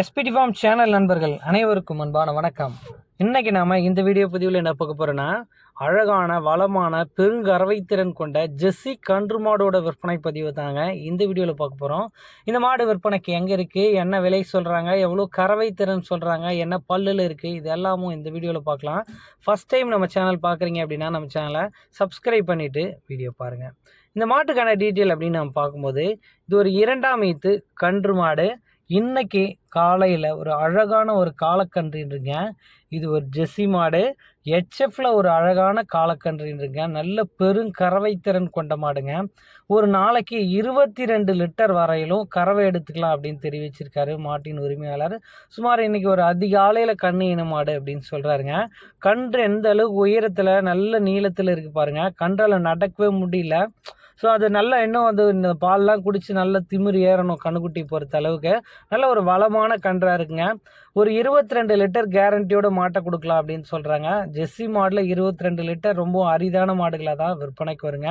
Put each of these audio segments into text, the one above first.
SPD form channel நண்பர்கள் அனைவருக்கும் அன்பான வணக்கம். இன்றைக்கி நாம் இந்த வீடியோ பதிவில் என்ன பார்க்க போகிறோன்னா அழகான வளமான பெருங்கறவைத்திறன் கொண்ட ஜெஸ்ஸி கன்று மாடோட விற்பனை பதிவு தாங்க இந்த வீடியோவில் பார்க்க போகிறோம் இந்த மாடு விற்பனைக்கு எங்கே இருக்குது என்ன விலை சொல்கிறாங்க எவ்வளோ கறவைத்திறன் சொல்கிறாங்க என்ன பல்லில் இருக்குது இது எல்லாமும் இந்த வீடியோவில் பார்க்கலாம். ஃபஸ்ட் டைம் நம்ம சேனல் பார்க்குறீங்க அப்படின்னா நம்ம சேனலை சப்ஸ்கிரைப் பண்ணிவிட்டு வீடியோ பாருங்கள் இந்த மாட்டுக்கான டீட்டெயில் அப்படின்னு நம்ம பார்க்கும்போது இது ஒரு இரண்டாம் ஈத்து கன்று மாடு. இன்னைக்கு காலையில் ஒரு அழகான ஒரு காலக்கன்றுன்றீங்க இது ஒரு ஜெஸ்ஸி மாடு. ஹெச்எஃப்ல ஒரு அழகான காலக்கன்றுன்றீங்க நல்ல பெருங்கறவைத்திறன் கொண்ட மாடுங்க. ஒரு நாளைக்கு இருபத்தி ரெண்டு லிட்டர் வரையிலும் கறவை எடுத்துக்கலாம் அப்படின்னு தெரிவிச்சிருக்காரு மாட்டின் உரிமையாளர். சுமார் இன்னைக்கு ஒரு அதிகாலையில் கண்ணு இன மாடு அப்படின்னு சொல்கிறாருங்க கன்று எந்த அளவுக்கு உயரத்தில் நல்ல நீளத்தில் இருக்குது பாருங்க. கன்றால் நடக்கவே முடியல. ஸோ அது நல்லா இன்னும் வந்து இந்த பால்லாம் குடித்து நல்லா திமிரு ஏறணும் கண்ணுக்குட்டி பொறுத்த அளவுக்கு. நல்ல ஒரு வளமான கன்றாக இருக்குங்க. ஒரு இருபத்தி ரெண்டு லிட்டர் கேரண்டியோட மாட்டை கொடுக்கலாம் அப்படின்னு சொல்கிறாங்க ஜெஸ்ஸி மாடில் இருபத்தி ரெண்டு லிட்டர் ரொம்ப அரிதான மாடுகளாக தான் விற்பனைக்கு வருங்க.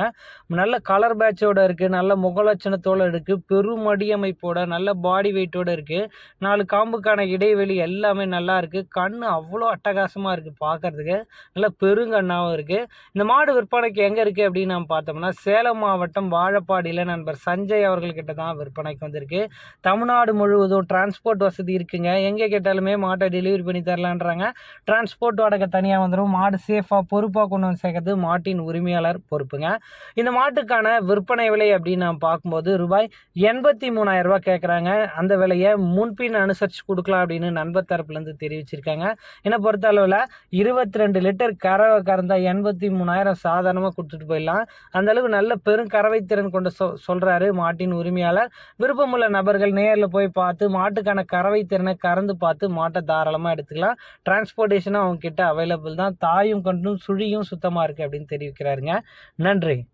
நல்ல கலர் பேட்சோட இருக்குது நல்ல முகலட்சணத்தோடு இருக்குது பெருமடி அமைப்போட நல்ல பாடி வெயிட்டோட இருக்குது நாலு காம்புக்கான இடைவெளி எல்லாமே நல்லா இருக்குது கண் அவ்வளோ அட்டகாசமாக இருக்குது பார்க்கறதுக்கு நல்ல பெருங்கண்ணாகவும் இருக்குது இந்த மாடு விற்பனைக்கு எங்கே இருக்குது அப்படின்னு நம்ம பார்த்தோம்னா சேலம் மாவட்டம் வாழப்பாடியில் நண்பர் சஞ்சய் அவர்கள்கிட்ட தான் விற்பனைக்கு வந்திருக்கு. தமிழ்நாடு முழுவதும் டிரான்ஸ்போர்ட் வசதி இருக்குங்க. எங்கே கேட்டாலுமே மாட்டை டெலிவரி பண்ணி தரலான்றாங்க. டிரான்ஸ்போர்ட் வாடகை தனியாக வந்துடும் மாடு சேஃபாக பொறுப்பாக கொண்டு வந்து சேர்க்கறது மாட்டின் உரிமையாளர் பொறுப்புங்க. இந்த மாட்டுக்கான விற்பனை விலை அப்படின்னு நான் பார்க்கும்போது ரூபாய் எண்பத்தி மூணாயிரம் ரூபாய் கேட்குறாங்க அந்த விலையை முன்பின் அனுசரித்து கொடுக்கலாம் அப்படின்னு நண்பர் தரப்புலேருந்து தெரிவிச்சிருக்காங்க. என்னை பொறுத்த அளவில் இருபத்தி ரெண்டு லிட்டர் கறவை கறந்தா எண்பத்தி மூணாயிரம் சாதாரணமாக கொடுத்துட்டு போயிடலாம். அந்த நல்ல பெரும் கறவைத்திறன் கொண்டு சொ சொல்கிறாரு மாட்டின் உரிமையாளர். விருப்பமுள்ள நபர்கள் நேரில் போய் பார்த்து மாட்டுக்கான கறவைத்திறனை கறந்து பார்த்து மாட்டை தாராளமாக எடுத்துக்கலாம். டிரான்ஸ்போர்ட்டேஷனும் அவங்க கிட்ட அவைலபிள் தான். தாயும் கண்டும் சுழியும் சுத்தமாக இருக்குது அப்படின்னு தெரிவிக்கிறாருங்க. நன்றி.